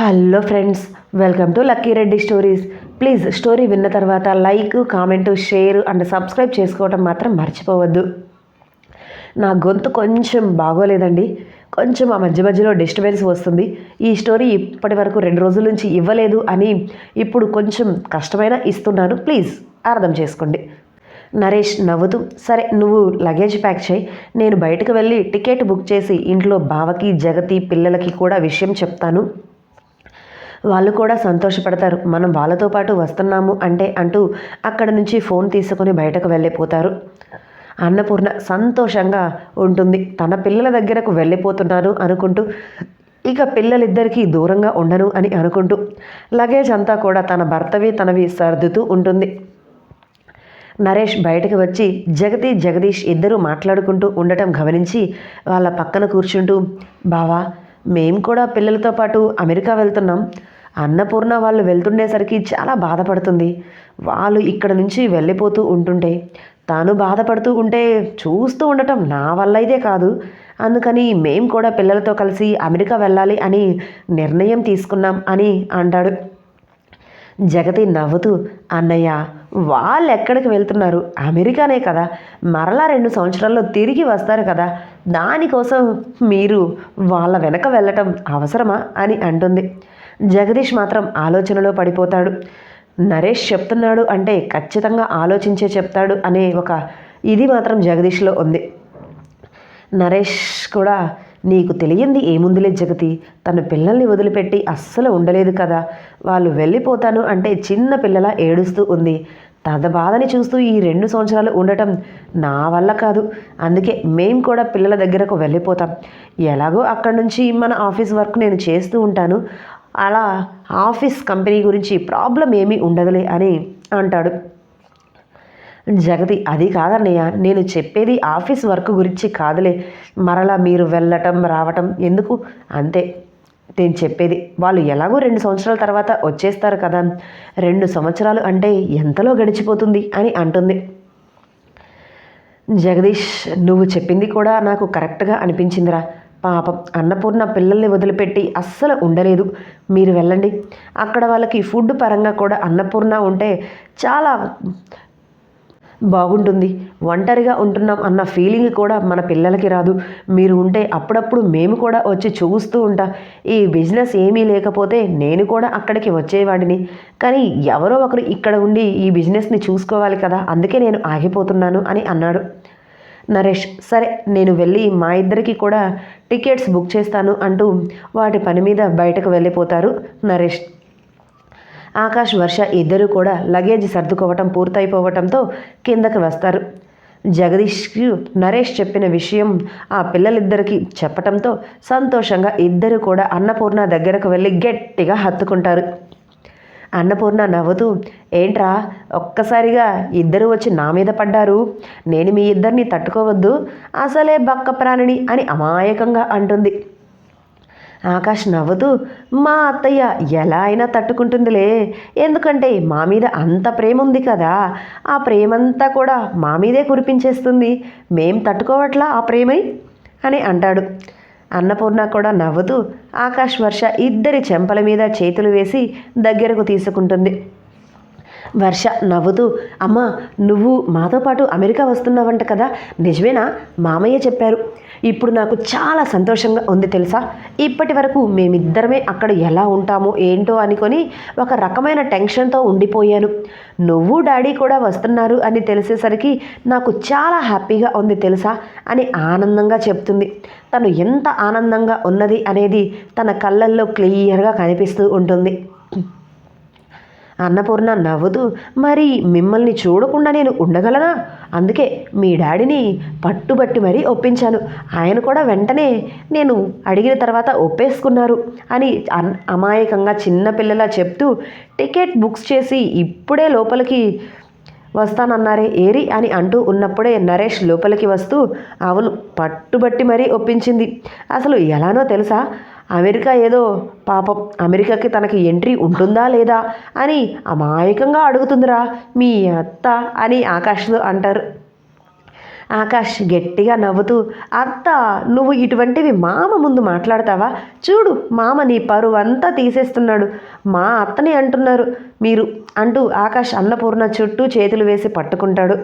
Hello friends welcome to Lucky Reddy stories. Please story విన్న తర్వాత like comment share and subscribe చేసుకోవడం మాత్రం మర్చిపోవద్దు. నా గొంతు కొంచెం బాగోలేదండి. కొంచెం ఆ మధ్య మధ్యలో డిస్టర్బెన్స్ వస్తుంది. ఈ స్టోరీ ఇప్పటి వరకు రెండు రోజుల నుంచి ఇవ్వలేదు అని ఇప్పుడు కొంచెం కష్టమైన ఇస్తున్నాను. ప్లీజ్ అర్థం చేసుకోండి. నరేష్ నవ్వుతూ సరే నువ్వు లగేజ్ ప్యాక్ చేయి. నేను బయటకు వెళ్ళి టికెట్ బుక్ చేసి ఇంట్లో బావకి జగతి పిల్లలకి కూడా విషయం చెప్తాను. వాళ్ళు కూడా సంతోషపడతారు. మనం వాళ్ళతో పాటు వస్తున్నాము అంటే అంటూ అక్కడ నుంచి ఫోన్ తీసుకొని బయటకు వెళ్ళిపోతారు. అన్నపూర్ణ సంతోషంగా ఉంటుంది. తన పిల్లల దగ్గరకు వెళ్ళిపోతున్నాను అనుకుంటూ ఇక పిల్లలిద్దరికీ దూరంగా ఉండను అని అనుకుంటూ లగేజ్ అంతా కూడా తన భర్తవి తనవి సర్దుతూ ఉంటుంది. నరేష్ బయటకు వచ్చి జగతి జగదీష్ ఇద్దరూ మాట్లాడుకుంటూ ఉండటం గమనించి వాళ్ళ పక్కన కూర్చుంటూ బావా మేము కూడా పిల్లలతో పాటు అమెరికా వెళ్తున్నాం. అన్నపూర్ణ వాళ్ళు వెళ్తుండేసరికి చాలా బాధపడుతుంది. వాళ్ళు ఇక్కడ నుంచి వెళ్ళిపోతూ ఉంటుంటే తాను బాధపడుతూ ఉంటే చూస్తూ ఉండటం నా వల్ల అయితే కాదు. అందుకని మేము కూడా పిల్లలతో కలిసి అమెరికా వెళ్ళాలి అని నిర్ణయం తీసుకున్నాం అని అంటాడు. జగతి నవ్వుతూ అన్నయ్య వాళ్ళు ఎక్కడికి వెళ్తున్నారు? అమెరికానే కదా. మరలా రెండు సంవత్సరాల్లో తిరిగి వస్తారు కదా. దానికోసం మీరు వాళ్ళ వెనక వెళ్ళటం అవసరమా? అని అంటుంది. జగదీష్ మాత్రం ఆలోచనలో పడిపోతాడు. నరేష్ చెప్తున్నాడు అంటే ఖచ్చితంగా ఆలోచించే చెప్తాడు అనే ఒక ఇది మాత్రం జగదీష్లో ఉంది. నరేష్ కూడా నీకు తెలియంది ఏముందిలే జగతి. తన పిల్లల్ని వదిలిపెట్టి అస్సలు ఉండలేదు కదా. వాళ్ళు వెళ్ళిపోతాను అంటే చిన్న పిల్లల ఏడుస్తూ ఉంది. తన బాధని చూస్తూ ఈ రెండు సంవత్సరాలు ఉండటం నా వల్ల కాదు. అందుకే మేం కూడా పిల్లల దగ్గరకు వెళ్ళిపోతాం. ఎలాగో అక్కడి నుంచి మన ఆఫీస్ వర్క్ నేను చేస్తూ ఉంటాను. అలా ఆఫీస్ కంపెనీ గురించి ప్రాబ్లం ఏమీ ఉండదులే అని అంటాడు. జగతి అది కాదన్నయ్య. నేను చెప్పేది ఆఫీస్ వర్క్ గురించి కాదులే. మరలా మీరు వెళ్ళటం రావటం ఎందుకు? అంతే. నేను చెప్పేది వాళ్ళు ఎలాగో రెండు సంవత్సరాల తర్వాత వచ్చేస్తారు కదా. రెండు సంవత్సరాలు అంటే ఎంతలో గడిచిపోతుంది అని అంటుంది. జగదీష్ నువ్వు చెప్పింది కూడా నాకు కరెక్ట్గా అనిపించిందిరా. పాపం అన్నపూర్ణ పిల్లల్ని వదిలిపెట్టి అస్సలు ఉండలేదు. మీరు వెళ్ళండి. అక్కడ వాళ్ళకి ఫుడ్ పరంగా కూడా అన్నపూర్ణ ఉంటే చాలా బాగుంటుంది. ఒంటరిగా ఉంటున్నాం అన్న ఫీలింగ్ కూడా మన పిల్లలకి రాదు. మీరు ఉంటే అప్పుడప్పుడు మేము కూడా వచ్చి చూస్తూ ఉంటాం. ఈ బిజినెస్ ఏమీ లేకపోతే నేను కూడా అక్కడికి వచ్చేవాడిని. కానీ ఎవరో ఒకరు ఇక్కడ ఉండి ఈ బిజినెస్ని చూసుకోవాలి కదా అందుకే నేను ఆగిపోతున్నాను అని అన్నాడు. నరేష్ సరే నేను వెళ్ళి మా ఇద్దరికి కూడా టికెట్స్ బుక్ చేస్తాను అంటూ వాటి పని మీద బయటకు వెళ్ళిపోతారు నరేష్. ఆకాష్ వర్ష ఇద్దరు కూడా లగేజ్ సర్దుకోవటం పూర్తయిపోవటంతో కిందకి వస్తారు. జగదీష్కి నరేష్ చెప్పిన విషయం ఆ పిల్లలిద్దరికీ చెప్పటంతో సంతోషంగా ఇద్దరు కూడా అన్నపూర్ణ దగ్గరకు వెళ్ళి గట్టిగా హత్తుకుంటారు. అన్నపూర్ణ నవ్వుతూ ఏంట్రా ఒక్కసారిగా ఇద్దరు వచ్చి నా మీద పడ్డారు? నేను మీ ఇద్దరిని తట్టుకోవద్దు? అసలే బక్క ప్రాణిని అని అమాయకంగా అంటుంది. ఆకాష్ నవ్వుతూ మా అత్తయ్య ఎలా అయినా తట్టుకుంటుందిలే. ఎందుకంటే మా మీద అంత ప్రేమ ఉంది కదా. ఆ ప్రేమంతా కూడా మా మీదే కురిపించేస్తుంది. మేం తట్టుకోవట్లా ఆ ప్రేమై? అని అంటాడు. అన్నపూర్ణ కూడా నవ్వుతూ ఆకాష్ వర్ష ఇద్దరి చెంపల మీద చేతులు వేసి దగ్గరకు తీసుకుంటుంది. వర్ష నవ్వుతూ అమ్మ నువ్వు మాతో పాటు అమెరికా వస్తున్నావంట కదా. నిజమేనా? మామయ్య చెప్పారు. ఇప్పుడు నాకు చాలా సంతోషంగా ఉంది తెలుసా? ఇప్పటి వరకు మేమిద్దరమే అక్కడ ఎలా ఉంటామో ఏంటో అనుకొని ఒక రకమైన టెన్షన్తో ఉండిపోయాను. నువ్వు డాడీ కూడా వస్తున్నారు అని తెలిసేసరికి నాకు చాలా హ్యాపీగా ఉంది తెలుసా? అని ఆనందంగా చెప్తుంది. తను ఎంత ఆనందంగా ఉన్నది అనేది తన కళ్ళల్లో క్లియర్గా కనిపిస్తూ ఉంటుంది. అన్నపూర్ణ నవ్వుతూ మరి మిమ్మల్ని చూడకుండా నేను ఉండగలనా? అందుకే మీ డాడీని పట్టుబట్టి మరీ ఒప్పించాను. ఆయన కూడా వెంటనే నేను అడిగిన తర్వాత ఒప్పేసుకున్నారు అని అన్ అమాయకంగా చిన్నపిల్లలా చెప్తూ టికెట్ బుక్స్ చేసి ఇప్పుడే లోపలికి వస్తానన్నారే ఏరి అని అంటూ ఉన్నప్పుడే నరేష్ లోపలికి వస్తూ అవును పట్టుబట్టి మరీ ఒప్పించింది. అసలు ఎలానో తెలుసా? అమెరికా ఏదో పాపం అమెరికాకి తనకి ఎంట్రీ ఉంటుందా లేదా అని అమాయకంగా అడుగుతుందిరా మీ అత్త అని ఆకాష్లో అంటారు. ఆకాష్ గట్టిగా నవ్వుతూ అత్త నువ్వు ఇటువంటివి మామ ముందు మాట్లాడతావా? చూడు మామ నీ పరువు అంతా తీసేస్తున్నాడు. మా అత్తని అంటున్నారు. మీరు అంటూ ఆకాష్ అన్నపూర్ణ చుట్టూ చేతులు వేసి పట్టుకుంటాడు.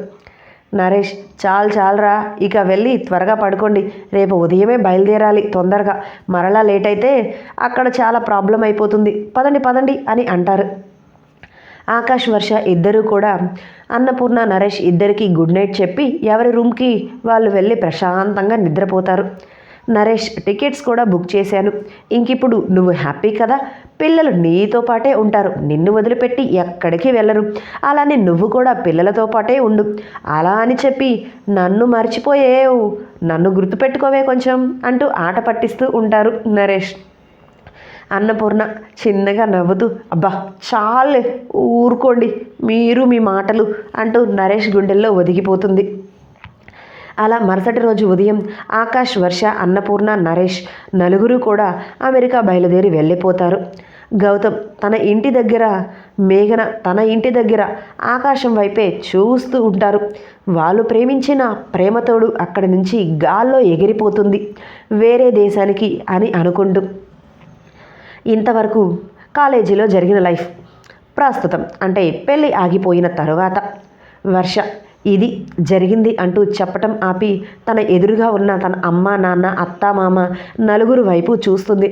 నరేష్ చాలు చాలరా. ఇక వెళ్ళి త్వరగా పడుకోండి. రేపు ఉదయమే బయలుదేరాలి తొందరగా. మరలా లేట్ అయితే అక్కడ చాలా ప్రాబ్లం అయిపోతుంది. పదండి పదండి అని అంటారు. ఆకాష్ వర్ష ఇద్దరూ కూడా అన్నపూర్ణ నరేష్ ఇద్దరికి గుడ్ నైట్ చెప్పి ఎవరి రూమ్కి వాళ్ళు వెళ్ళి ప్రశాంతంగా నిద్రపోతారు. నరేష్ టికెట్స్ కూడా బుక్ చేశాను. ఇంకిప్పుడు నువ్వు హ్యాపీ కదా? పిల్లలు నీతో పాటే ఉంటారు. నిన్ను వదిలిపెట్టి ఎక్కడికి వెళ్ళరు. అలానే నువ్వు కూడా పిల్లలతో పాటే ఉండు. అలా అని చెప్పి నన్ను మర్చిపోయేవు. నన్ను గుర్తుపెట్టుకోవే కొంచెం అంటూ ఆట పట్టిస్తూ ఉంటారు నరేష్. అన్నపూర్ణ చిన్నగా నవ్వుతూ అబ్బా చాలు ఊరుకోండి మీరు మీ మాటలు అంటూ నరేష్ గుండెల్లో ఒదిగిపోతుంది. అలా మరుసటి రోజు ఉదయం ఆకాష్ వర్ష అన్నపూర్ణ నరేష్ నలుగురు కూడా అమెరికా బయలుదేరి వెళ్ళిపోతారు. గౌతమ్ తన ఇంటి దగ్గర మేఘన తన ఇంటి దగ్గర ఆకాశం వైపే చూస్తూ ఉంటారు. వాళ్ళు ప్రేమించిన ప్రేమతోడు అక్కడి నుంచి గాల్లో ఎగిరిపోతుంది. వేరే దేశానికి అని అనుకుంటూ ఇంతవరకు కాలేజీలో జరిగిన లైఫ్ ప్రస్తుతం అంటే పెళ్ళి ఆగిపోయిన తరువాత. వర్ష ఇది జరిగింది అంటూ చెప్పటం ఆపి తన ఎదురుగా ఉన్న తన అమ్మ నాన్న అత్త మామ నలుగురు వైపు చూస్తుంది.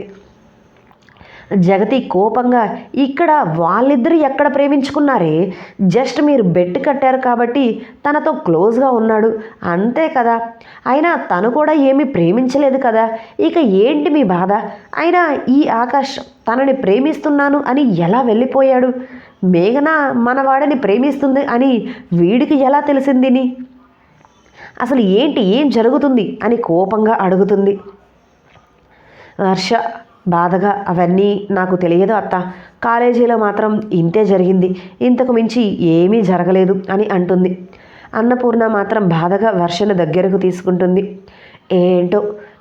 జగతి కోపంగా ఇక్కడ వాళ్ళిద్దరు ఎక్కడ ప్రేమించుకున్నారే? జస్ట్ మీరు బెట్ కట్టారు కాబట్టి తనతో క్లోజ్గా ఉన్నాడు. అంతే కదా. అయినా తను కూడా ఏమీ ప్రేమించలేదు కదా. ఇక ఏంటి మీ బాధ? అయినా ఈ ఆకాష్ తనని ప్రేమిస్తున్నాను అని ఎలా వెళ్ళిపోయాడు? మేఘన మనవాడిని ప్రేమిస్తుంది అని వీడికి ఎలా తెలిసిందిని అసలు ఏంటి? ఏం జరుగుతుంది? అని కోపంగా అడుగుతుంది. హర్ష బాధగా అవన్నీ నాకు తెలియదు అత్త. కాలేజీలో మాత్రం ఇంతే జరిగింది. ఇంతకు మించి ఏమీ జరగలేదు అని అంటుంది. అన్నపూర్ణ మాత్రం బాధగా వర్షను దగ్గరకు తీసుకుంటుంది. ఏంటో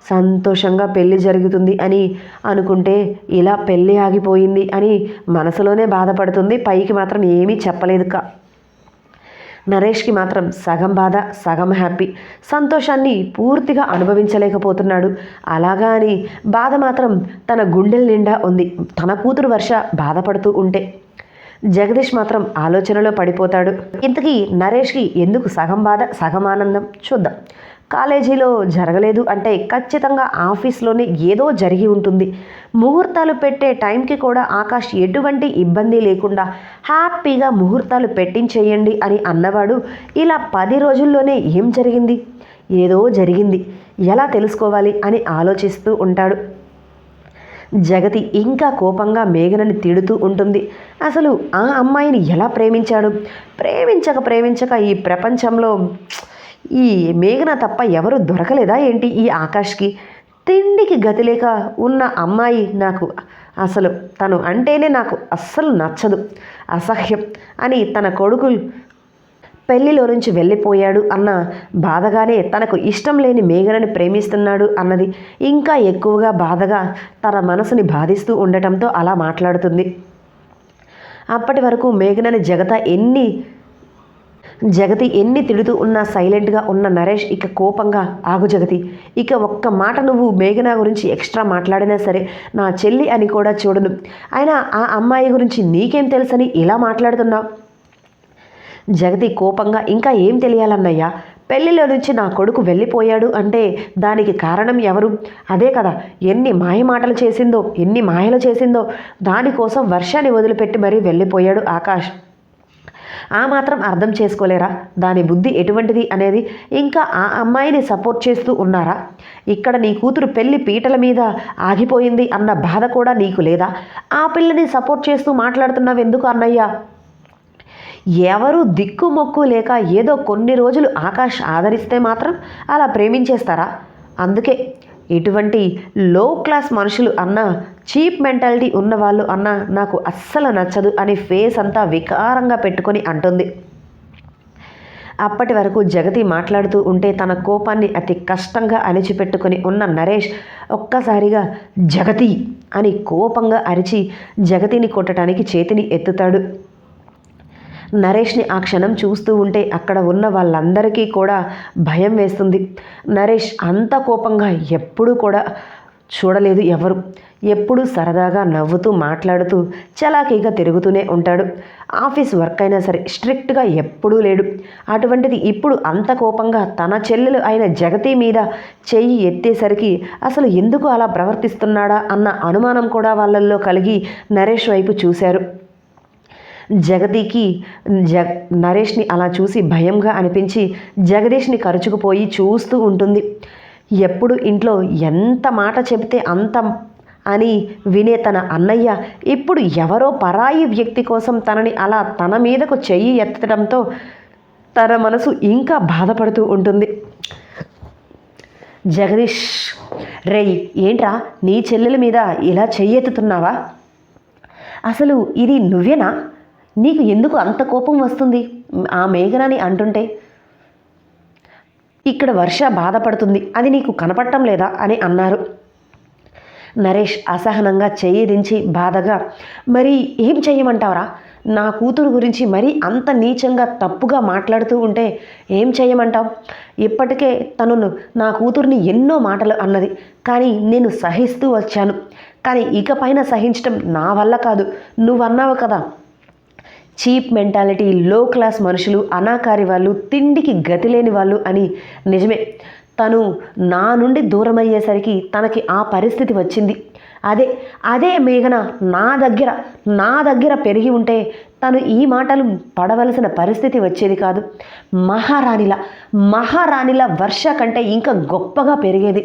సంతోషంగా పెళ్ళి జరుగుతుంది అని అనుకుంటే ఇలా పెళ్ళి ఆగిపోయింది అని మనసులోనే బాధపడుతుంది. పైకి మాత్రం ఏమీ చెప్పలేదు కా నరేష్కి మాత్రం సగం బాధ సగం హ్యాపీ. సంతోషాన్ని పూర్తిగా అనుభవించలేకపోతున్నాడు. అలాగా అని బాధ మాత్రం తన గుండెల నిండా ఉంది. తన కూతురు వర్ష బాధపడుతూ ఉంటే. జగదీష్ మాత్రం ఆలోచనలో పడిపోతాడు. ఇంతకీ నరేష్కి ఎందుకు సగం బాధ సగం ఆనందం? చూద్దాం. కాలేజీలో జరగలేదు అంటే ఖచ్చితంగా ఆఫీస్లోనే ఏదో జరిగి ఉంటుంది. ముహూర్తాలు పెట్టే టైంకి కూడా ఆకాష్ ఎటువంటి ఇబ్బంది లేకుండా హ్యాపీగా ముహూర్తాలు పెట్టించేయండి అని అన్నవాడు ఇలా పది రోజుల్లోనే ఏం జరిగింది? ఏదో జరిగింది. ఎలా తెలుసుకోవాలి అని ఆలోచిస్తూ ఉంటాడు. జగతి ఇంకా కోపంగా మేఘనని తిడుతూ ఉంటుంది. అసలు ఆ అమ్మాయిని ఎలా ప్రేమించాడు? ప్రేమించక ప్రేమించక ఈ ప్రపంచంలో ఈ మేఘన తప్ప ఎవరు దొరకలేదా ఏంటి ఈ ఆకాష్కి? తిండికి గతి లేక ఉన్న అమ్మాయి నాకు అసలు తను అంటేనే నాకు అస్సలు నచ్చదు. అసహ్యం అని తన కొడుకు పెళ్ళిలో నుంచి వెళ్ళిపోయాడు అన్న బాధగానే తనకు ఇష్టం లేని మేఘనని ప్రేమిస్తున్నాడు అన్నది ఇంకా ఎక్కువగా బాధగా తన మనసుని బాధిస్తూ ఉండటంతో అలా మాట్లాడుతుంది. అప్పటి వరకు మేఘనని జగత ఎన్ని జగతి ఎన్ని తిడుతూ ఉన్నా సైలెంట్గా ఉన్న నరేష్ ఇక కోపంగా ఆగు జగతి ఇక ఒక్క మాట నువ్వు మేఘన గురించి ఎక్స్ట్రా మాట్లాడినా సరే నా చెల్లి అని కూడా చూడను. అయినా ఆ అమ్మాయి గురించి నీకేం తెలుసని ఇలా మాట్లాడుతున్నావు? జగతి కోపంగా ఇంకా ఏం తెలియాలన్నయ్యా? పెళ్ళిలో నుంచి నా కొడుకు వెళ్ళిపోయాడు అంటే దానికి కారణం ఎవరు? అదే కదా ఎన్ని మాయ మాటలు చేసిందో ఎన్ని మాయలు చేసిందో దానికోసం వర్షాన్ని వదిలిపెట్టి మరీ వెళ్ళిపోయాడు ఆకాష్. ఆ మాత్రం అర్థం చేసుకోలేరా? దాని బుద్ధి ఎటువంటిది అనేది ఇంకా ఆ అమ్మాయిని సపోర్ట్ చేస్తూ ఉన్నారా? ఇక్కడ నీ కూతురు పెళ్ళి పీటల మీద ఆగిపోయింది అన్న బాధ కూడా నీకు లేదా? ఆ పిల్లని సపోర్ట్ చేస్తూ మాట్లాడుతున్నావు ఎందుకు అన్నయ్య? ఎవరు దిక్కుమొక్కు లేక ఏదో కొన్ని రోజులు ఆకాష్ ఆదరిస్తే మాత్రం అలా ప్రేమించేస్తారా? అందుకే ఇటువంటి లో క్లాస్ మనుషులు అన్న చీప్ మెంటాలిటీ ఉన్నవాళ్ళు అన్న నాకు అస్సలు నచ్చదు అని ఫేస్ అంతా వికారంగా పెట్టుకొని అంటుంది. అప్పటి వరకు జగతి మాట్లాడుతూ ఉంటే తన కోపాన్ని అతి కష్టంగా అణిచిపెట్టుకుని ఉన్న నరేష్ ఒక్కసారిగా జగతి అని కోపంగా అరిచి జగతిని కొట్టడానికి చేతిని ఎత్తుతాడు. నరేష్ని ఆ క్షణం చూస్తూ ఉంటే అక్కడ ఉన్న వాళ్ళందరికీ కూడా భయం వేస్తుంది. నరేష్ అంత కోపంగా ఎప్పుడూ కూడా చూడలేదు ఎవరు. ఎప్పుడూ సరదాగా నవ్వుతూ మాట్లాడుతూ చలాకీగా తిరుగుతూనే ఉంటాడు. ఆఫీస్ వర్క్ అయినా సరే స్ట్రిక్ట్గా ఎప్పుడూ లేడు. అటువంటిది ఇప్పుడు అంత కోపంగా తన చెల్లెలు అయిన జగతి మీద చెయ్యి ఎత్తేసరికి అసలు ఎందుకు అలా ప్రవర్తిస్తున్నాడా అన్న అనుమానం కూడా వాళ్ళల్లో కలిగి నరేష్ వైపు చూశారు. జగదీకి జ నరేష్ని అలా చూసి భయంగా అనిపించి జగదీష్ని కరుచుకుపోయి చూస్తూ ఉంటుంది. ఎప్పుడు ఇంట్లో ఎంత మాట చెబితే అంత అని వినే తన అన్నయ్య ఇప్పుడు ఎవరో పరాయి వ్యక్తి కోసం తనని అలా తన మీదకు చెయ్యి ఎత్తడంతో తన మనసు ఇంకా బాధపడుతూ ఉంటుంది. జగదీష్ రేయ్ ఏంట్రా నీ చెల్లెల మీద ఇలా చెయ్యెత్తుతున్నావా? అసలు ఇది నువ్వేనా? నీకు ఎందుకు అంత కోపం వస్తుంది? ఆ మేఘనని అంటుంటే ఇక్కడ వర్ష బాధపడుతుంది. అది నీకు కనపడటం లేదా? అని అన్నారు. నరేష్ అసహనంగా చెయ్యి దించి బాధగా మరి ఏం చెయ్యమంటావరా? నా కూతురు గురించి మరీ అంత నీచంగా తప్పుగా మాట్లాడుతూ ఉంటే ఏం చేయమంటావు ఇప్పటికే తను నా కూతుర్ని ఎన్నో మాటలు అన్నది. కానీ నేను సహిస్తూ వచ్చాను. కానీ ఇకపైన సహించడం నా వల్ల కాదు. నువ్వన్నావు కదా చీప్ మెంటాలిటీ లో క్లాస్ మనుషులు అనాకారి వాళ్ళు తిండికి గతి లేని వాళ్ళు అని నిజమే. తను నా నుండి దూరం అయ్యేసరికి తనకి ఆ పరిస్థితి వచ్చింది. అదే అదే మేఘన నా దగ్గర నా దగ్గర పెరిగి ఉంటే తను ఈ మాటలు పడవలసిన పరిస్థితి వచ్చేది కాదు. మహారాణిల మహారాణిల వర్ష కంటే ఇంకా గొప్పగా పెరిగేది.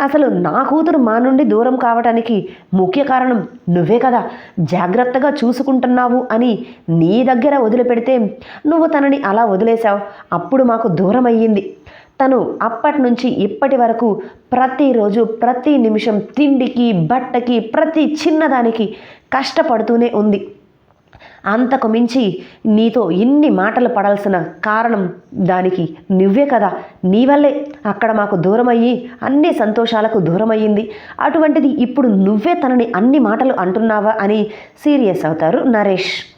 అసలు నా కూతురు మా నుండి దూరం కావటానికి ముఖ్య కారణం నువ్వే కదా. జాగ్రత్తగా చూసుకుంటున్నావు అని నీ దగ్గర వదిలిపెడితే నువ్వు తనని అలా వదిలేశావు. అప్పుడు మాకు దూరం అయ్యింది తను అప్పటి నుంచి ఇప్పటి వరకు ప్రతిరోజు ప్రతి నిమిషం తిండికి బట్టకి ప్రతి చిన్నదానికి కష్టపడుతూనే ఉంది. అంతకు మించి నీతో ఇన్ని మాటలు పడాల్సిన కారణం దానికి నువ్వే కదా. నీ వల్లే అక్కడ మాకు దూరమయ్యి అన్ని సంతోషాలకు దూరమయ్యింది. అటువంటిది ఇప్పుడు నువ్వే తనని అన్ని మాటలు అంటున్నావా అని సీరియస్ అవుతారు నరేష్.